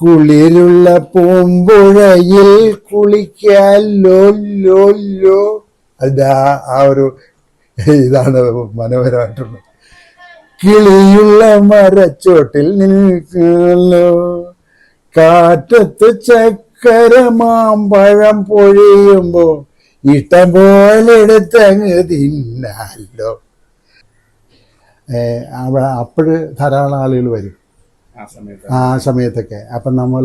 കുളിരുള്ള പൂമ്പുഴയിൽ കുളിക്കാൻ law law അതിന്റെ ആ ആ ഒരു ഇതാണ് മനോഹരമായിട്ടുള്ളത്. കിളിയുള്ള മരച്ചോട്ടിൽ നിൽക്കല്ലോ കാറ്റത്ത് ചക്കര മാമ്പഴം പൊഴിയുമ്പോ ഇഷ്ടം പോലെ എടുത്തങ്ങ് തിന്നാലോ. അവിടെ അപ്പോഴ് ധാരാളം ആളുകൾ വരും. ആ സമയത്ത്. ആ സമയത്തൊക്കെ. അപ്പം നമ്മൾ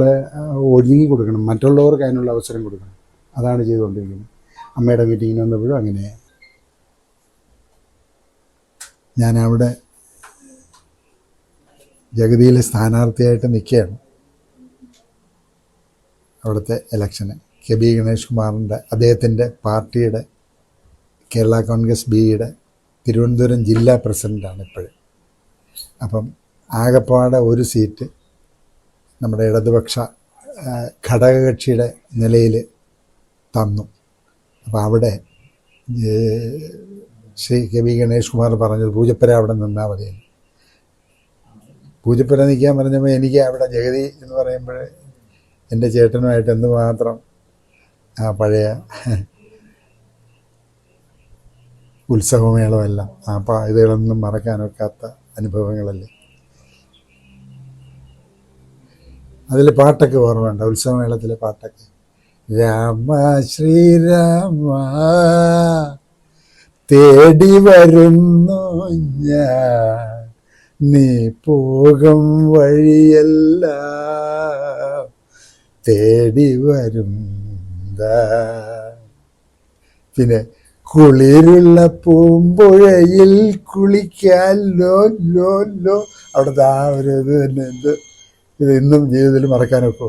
ഒരുങ്ങി കൊടുക്കണം. മറ്റുള്ളവർക്ക് അതിനുള്ള അവസരം കൊടുക്കണം. അതാണ് ചെയ്തുകൊണ്ടിരിക്കുന്നത്. അമ്മയുടെ മീറ്റിങ്ങിന് വന്നപ്പോഴും അങ്ങനെ. ഞാൻ അവിടെ ജഗതിയിലെ സ്ഥാനാർത്ഥിയായിട്ട് നിൽക്കുകയാണ്. അവിടുത്തെ ഇലക്ഷന് കെ ബി ഗണേഷ് കുമാറിന്റെ അദ്ദേഹത്തിന്റെ പാർട്ടിയുടെ കേരള കോൺഗ്രസ് ബിയുടെ തിരുവനന്തപുരം ജില്ലാ പ്രസിഡന്റാണ് ഇപ്പോഴും. അപ്പം ആകപ്പാടെ ഒരു സീറ്റ് നമ്മുടെ ഇടതുപക്ഷ ഘടക ഘടകകക്ഷിയുടെ നിലയിൽ തന്നു. അപ്പോൾ അവിടെ ശ്രീ കെ വി ഗണേഷ് കുമാർ പറഞ്ഞത് പൂജപ്പുര അവിടെ നിന്നാൽ മതി പൂജപ്പുര നിൽക്കാൻ പറഞ്ഞപ്പോൾ എനിക്ക് അവിടെ ജഗതി എന്ന് പറയുമ്പോൾ എന്റെ ചേട്ടനുമായിട്ട് എന്തുമാത്രം പഴയ ഉത്സവമേളമെല്ലാം ആ ഇതുകളൊന്നും മറക്കാനൊക്കാത്ത അനുഭവങ്ങളല്ലേ? അതിൽ പാട്ടൊക്കെ ഓർമ്മയുണ്ട് ഉത്സവമേളത്തിലെ പാട്ടൊക്കെ. രാമ ശ്രീരാമ തേടി വരുന്നു ഞാൻ. നീ പോകും വഴിയല്ല തേടി വരും പിന്നെ കുളിരുള്ള പൂമ്പുഴയിൽ കുളിക്കാൻ ലോ ലോ ലോ. അവിടുത്തെ ആ ഒരു ഇത് തന്നെ എന്ത് ഇത് ഇന്നും ജീവിതത്തിൽ മറക്കാനൊക്കെ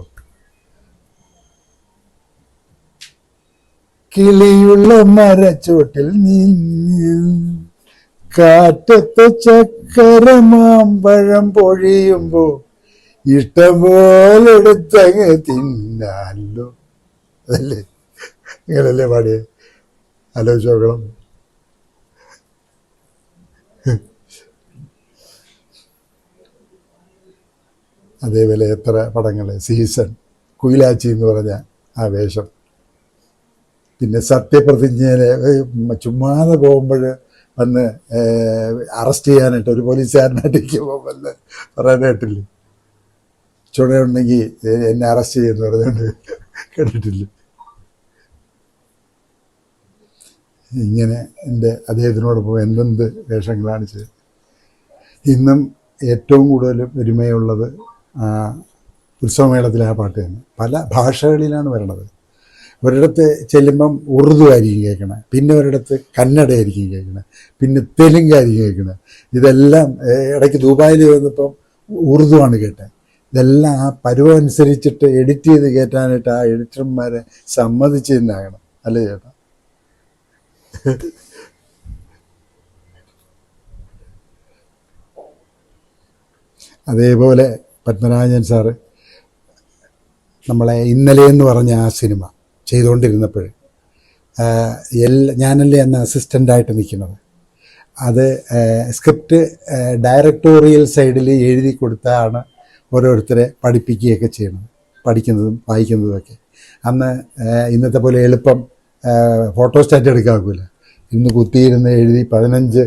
കിളിയുള്ള മരച്ചോട്ടിൽ നീ കാറ്റത്തെ ചക്കര മാമ്പഴം പൊഴിയുമ്പോ ഇഷ്ടംപോലെ എടുത്തങ്ങ് തിന്നാലോ. അതല്ലേ? നിങ്ങളല്ലേ പാടിയേ? ആലോചിച്ച് അതേപോലെ എത്ര പടങ്ങൾ സീസൺ കുയിലാച്ചി എന്ന് പറഞ്ഞ ആ വേഷം. പിന്നെ സത്യപ്രതിജ്ഞയിലെ ചുമ്മാതെ പോകുമ്പോൾ വന്ന് അറസ്റ്റ് ചെയ്യാനായിട്ട് ഒരു പോലീസുകാരനായിട്ടേക്ക് വന്ന് പറയാൻ കേട്ടില്ലേ? ചുണയുണ്ടെങ്കിൽ എന്നെ അറസ്റ്റ് ചെയ്യുമെന്ന് പറഞ്ഞുകൊണ്ട് കേട്ടിട്ടില്ല? ഇങ്ങനെ എന്റെ അദ്ദേഹത്തിനോടൊപ്പം എന്തെന്ത് വേഷങ്ങളാണ് ചെയ്തത് ഇന്നും ഏറ്റവും കൂടുതൽ ഒരുമയുള്ളത് ആ ഉത്സവമേളത്തിലെ ആ പാട്ട് തന്നെ. പല ഭാഷകളിലാണ് വരണത്. ഒരിടത്ത് ചെല്ലുമ്പം ഉറുദു ആയിരിക്കും കേൾക്കണത് പിന്നെ ഒരിടത്ത് കന്നഡ ആയിരിക്കും കേൾക്കണത് പിന്നെ തെലുങ്കായിരിക്കും കേൾക്കണത് ഇതെല്ലാം ഇടയ്ക്ക് ദുബായിൽ വന്നപ്പം ഉറുദുവാണ് കേട്ടത് ഇതെല്ലാം ആ പരുവം അനുസരിച്ചിട്ട് എഡിറ്റ് ചെയ്ത് കയറ്റാനായിട്ട് ആ എഡിറ്റർമാരെ സമ്മതിച്ച് തന്നെയാകണം അല്ലേ ചേട്ടാ? അതേപോലെ പത്മനാഭൻ സാറ് നമ്മളെ ഇന്നലെ എന്ന് പറഞ്ഞ ആ സിനിമ ചെയ്തുകൊണ്ടിരുന്നപ്പോൾ എല്ലാ ഞാനല്ലേ അന്ന് അസിസ്റ്റന്റായിട്ട് നിൽക്കുന്നത്. അത് സ്ക്രിപ്റ്റ് ഡയറക്ടോറിയൽ സൈഡിൽ എഴുതി കൊടുത്താണ് ഓരോരുത്തരെ പഠിപ്പിക്കുകയൊക്കെ ചെയ്യുന്നത് പഠിക്കുന്നതും വായിക്കുന്നതുമൊക്കെ അന്ന് ഇന്നത്തെ പോലെ എളുപ്പം ഫോട്ടോസ്റ്റാറ്റ് എടുക്കാൻ ഒക്കില്ല ഇന്ന് കുത്തിയിരുന്ന് എഴുതി പതിനഞ്ച്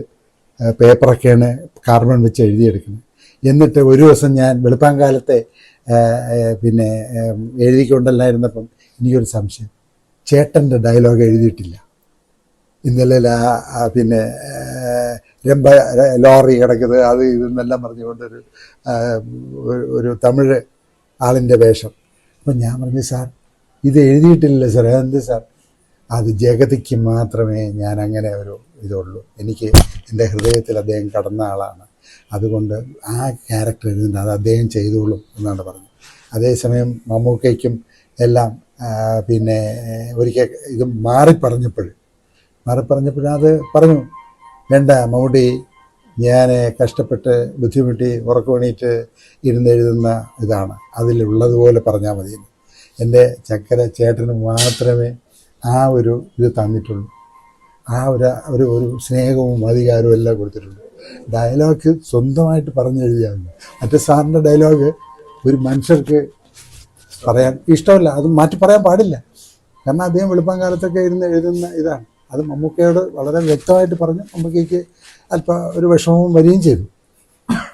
പേപ്പറൊക്കെയാണ് കാർബൺ വെച്ച് എഴുതിയെടുക്കുന്നത്. എന്നിട്ട് ഒരു ദിവസം ഞാൻ വെളുപ്പാങ്കാലത്തെ പിന്നെ എഴുതിക്കൊണ്ടല്ലായിരുന്നപ്പം എനിക്കൊരു സംശയം. ചേട്ടന്റെ ഡയലോഗ് എഴുതിയിട്ടില്ല. ഇന്നലെ പിന്നെ രമ്പ ലോറി കിടക്കുന്നത് അത് ഇതെന്നെല്ലാം പറഞ്ഞുകൊണ്ടൊരു ഒരു തമിഴ് ആളിന്റെ വേഷം. അപ്പം ഞാൻ പറഞ്ഞു സാർ ഇത് എഴുതിയിട്ടില്ല സാർ എന്ത് സാർ? അത് ജഗതിക്ക് മാത്രമേ ഞാൻ അങ്ങനെ ഒരു ഇതുള്ളൂ. എനിക്ക് എന്റെ ഹൃദയത്തിൽ അദ്ദേഹം കടന്ന ആളാണ്. അതുകൊണ്ട് ആ ക്യാരക്ടർ എഴുതുന്നത് അത് അദ്ദേഹം ചെയ്തോളും എന്നാണ് പറഞ്ഞത്. അതേസമയം മമ്മൂക്കയ്ക്കും എല്ലാം പിന്നെ ഒരിക്കൽ ഇത് മാറി പറഞ്ഞപ്പോൾ മാറി പറഞ്ഞപ്പോൾ അത് പറഞ്ഞു വേണ്ട മമ്മൂട്ടി ഞാൻ കഷ്ടപ്പെട്ട് ബുദ്ധിമുട്ടി ഉറക്കമണിയിട്ട് ഇരുന്ന് എഴുതുന്ന ഇതാണ്. അതിലുള്ളതുപോലെ പറഞ്ഞാൽ മതി. എന്റെ ചക്കര ചേട്ടന് മാത്രമേ ആ ഒരു ഇത് തന്നിട്ടുള്ളൂ. ആ ഒരു ഒരു സ്നേഹവും അധികാരവും എല്ലാം കൊടുത്തിട്ടുണ്ട് ഡയലോഗ് സ്വന്തമായിട്ട് പറഞ്ഞു മതി മറ്റേ സാറിന്റെ ഡയലോഗ് ഒരു മനുഷ്യർക്ക് പറയാൻ ഇഷ്ടമല്ല. അത് മാറ്റി പറയാൻ പാടില്ല. കാരണം അദ്ദേഹം വെളുപ്പം കാലത്തൊക്കെ ഇരുന്ന് എഴുതുന്ന ഇതാണ്. അത് മമ്മൂക്കയോട് വളരെ വ്യക്തമായിട്ട് പറഞ്ഞു. മമ്മൂക്കയ്ക്ക് അല്പം ഒരു വിഷമവും വരികയും ചെയ്തു.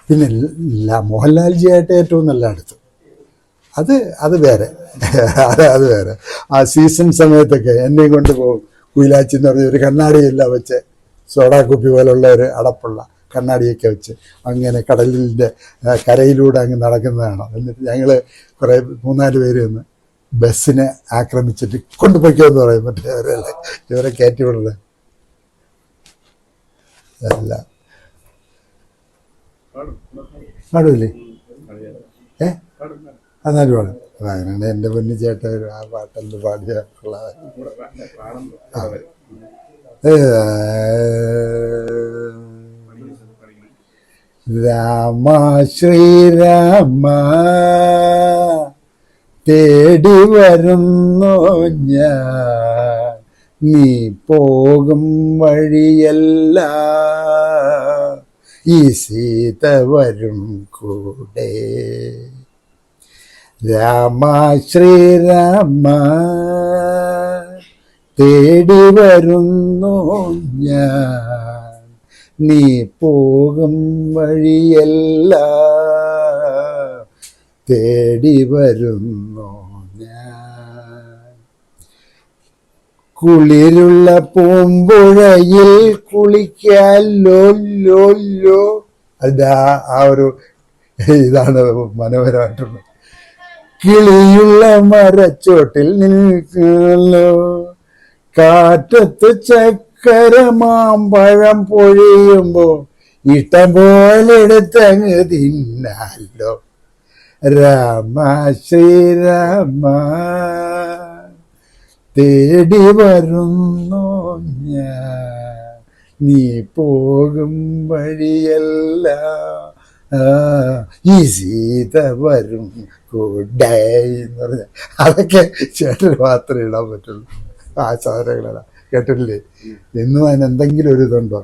പിന്നെ മോഹൻലാൽജിയായിട്ട് ഏറ്റവും നല്ല അടുത്ത്. അത് അത് വേറെ. അത് വേറെ. ആ സീസൺ സമയത്തൊക്കെ എന്നെയും കൊണ്ട് പോകും. കുയിലാച്ചി എന്ന് പറഞ്ഞ ഒരു കണ്ണാടിയില്ല വെച്ച് സോഡാ കുപ്പി പോലുള്ള ഒരു അടപ്പുള്ള കണ്ണാടിയൊക്കെ വെച്ച് അങ്ങനെ കടലിന്റെ കരയിലൂടെ അങ്ങ് നടക്കുന്നതാണ്. എന്നിട്ട് ഞങ്ങൾ കുറേ മൂന്നാൽ പേര് നിന്ന് ബസ്സിനെ ആക്രമിച്ചിട്ട് കൊണ്ടുപോയിക്കോ എന്ന് പറയും. മറ്റേ അവരല്ലേ ഇവരെ കയറ്റി വിടുന്നത് അല്ല. പാടൂല്ലേ ഏ? എന്നാലും പാടും. അങ്ങനെയാണ് എന്റെ പൊന്നു ചേട്ടൻ ആ പാട്ടെല്ലാം പാടിയ? രാമ ശ്രീരാമ തേടി വരുന്നു ഞാൻ. നീ പോകും വഴിയല്ല. ഈ സീത വരും കൂടെ. രാമ ശ്രീരാമ തേടി വരുന്നു ഞാൻ. നീ പോകും വഴിയല്ല. തേടി വരുന്നു ഞാൻ. കുളിരുള്ള പൂമ്പുഴയിൽ കുളിക്കാൻ ലോ ലോ ആ ആ ഒരു ഇതാണ് മനോഹരമായിട്ടുള്ളത് കിളിയുള്ള മരച്ചോട്ടിൽ നിൽക്കല്ലോ കാറ്റത്ത് ചക്കര മാമ്പഴം പൊഴിയുമ്പോ ഇഷ്ടം പോലെ എടുത്തങ്ങ് തിന്നാലോ. രാമ ശ്രീരാമ തേടി വരുന്നു ഞാൻ? നീ പോകും വഴിയല്ല. ഈ സീത വരും കൂടെ എന്ന് പറഞ്ഞ. അതൊക്കെ ചേട്ടന് മാത്രമേ ഇടാൻ പറ്റുള്ളൂ. ആ കേട്ടില്ലേ എന്നും അതിന് എന്തെങ്കിലും ഒരു ഇതുണ്ടോ?